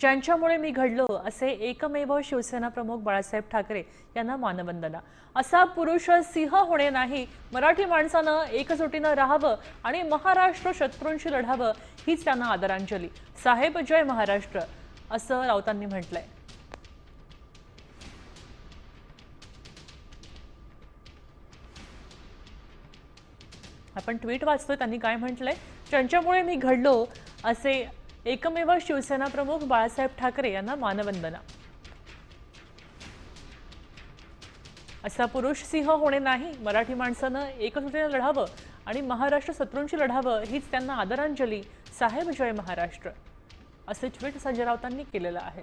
ज्यांच्यामुळे मी घडलो असे एकमेव शिवसेना प्रमुख बाळासाहेब ठाकरे यांना मानवंदना. असा पुरुष सिंह होणे नाही मराठी माणसानं एकजुटीनं राहावं आणि महाराष्ट्र शत्रूंशी लढावं हीच त्यांना आदरांजली. साहेब जय महाराष्ट्र असं राऊतांनी म्हटलंय. आपण ट्विट वाचतोय त्यांनी काय म्हटलंय? ज्यांच्यामुळे मी घडलो असे एकमेव शिवसेना प्रमुख बाळासाहेब ठाकरे यांना मानवंदना. असा पुरुष सिंह होणे नाही मराठी माणसानं एकजुटीने लढावं आणि महाराष्ट्र शत्रूंशी लढावं हीच त्यांना आदरांजली. साहेब जय महाराष्ट्र. असे ट्विट संजय राऊतांनी केलेलं आहे.